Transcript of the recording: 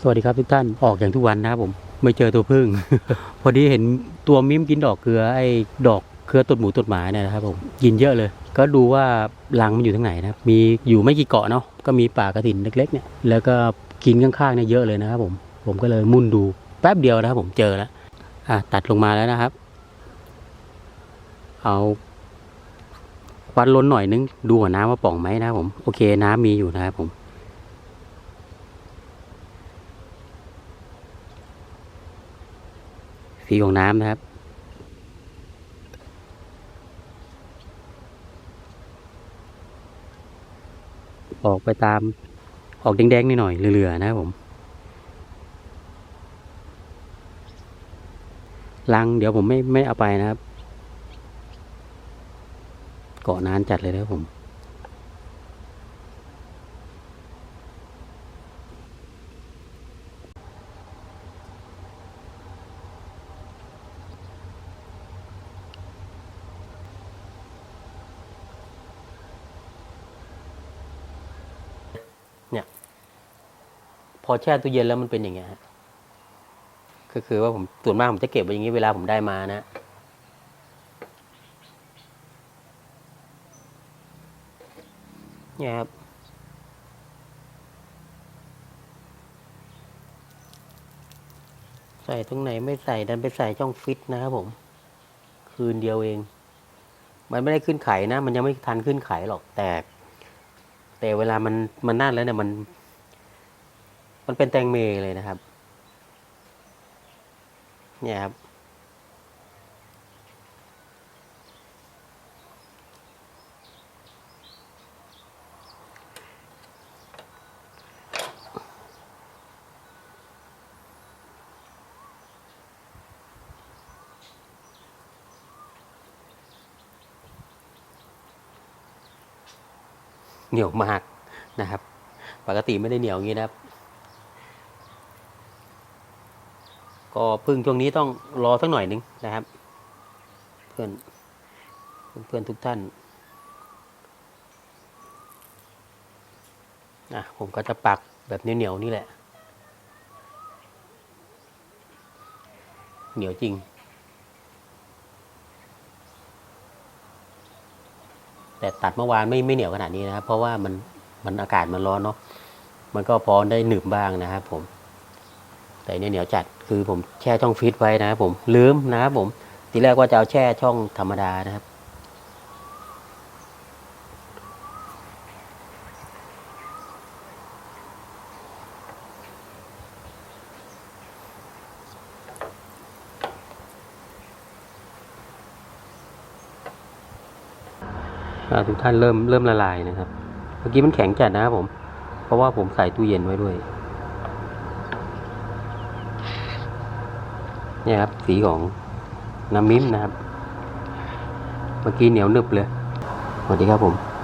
สวัสดีครับทุกท่านออกอย่างทุกวันนะครับผมไม่เจอตัวพึ่ง พอดีเห็นตัวมิ้มกินดอกเกลือไอ้ดอกเครือตดหมูตดหมาเนี่ยนะครับผมกินเยอะเลย ก็ดูว่ารังมันอยู่ทางไหนนะครับมีอยู่ไม่กี่เกาะเนาะก็มีป่ากระถินเล็กๆเนี่ยแล้วก็กินข้างๆเนี่ยเยอะเลยนะครับผมผมก็เลยมุ่นดูแป๊บเดียวนะครับผมเจอแล้วอะตัดลงมาแล้วนะครับ เอาควันล้นหน่อยนึงดูหัวน้ำว่าป่องไหมนะครับผมโอเคน้ำมีอยู่นะครับผม สีของน้ำนะครับ ออกไปตามออกแดงๆนิดหน่อยเหลือๆนะครับผมลังเดี๋ยวผมไม่ไม่เอาไปนะครับ เกาะนานจัดเลยนะครับผม พอแช่ตู้เย็นแล้วมันเป็นอย่างเงี้ยก็คือว่าผมส่วนมากผมจะเก็บไว้อย่างนี้เวลาผมได้มานะเนี่ยครับใส่ตรงไหนไม่ใส่ดันไปใส่ช่องฟิตนะครับผม คืนเดียวเอง มันไม่ได้ขึ้นไขนะ มันยังไม่ทันขึ้นไขหรอกแต่ แต่เวลามันมันนั่นแล้วเนี่ยมัน มันเป็นแตงเมเลยนะครับ เนี่ยครับ เหนียวมากนะครับ ปกติไม่ได้เหนียวอย่างนี้นะครับ ก็พึ่งช่วงนี้ต้องรอสักหน่อยหนึงนะครับ เพื่อนเพื่อนทุกท่านนะผมก็จะปักแบบเหนียวๆนี่แหละ เหนียวจริง แต่ตัดเมื่อวานไม่ไม่เหนียวขนาดนี้นะครับ เพราะว่ามันมันอากาศมันร้อนเนาะมันก็พอได้หนึบบ้างนะครับผม แต่เนี่ยเหนียวจัดคือผมแช่ช่องฟิตไว้นะครับผมลืมนะครับผมทีแรกว่าจะเอาแช่ช่องธรรมดานะครับ ทุกท่านเริ่มเริ่มละลายนะครับ เมื่อกี้มันแข็งจัดนะครับผม เพราะว่าผมใส่ตู้เย็นไว้ด้วย เนี่ยครับ สีของน้ำมิ้มนะครับ เมื่อกี้เหนียวนึบเลย สวัสดีครับผม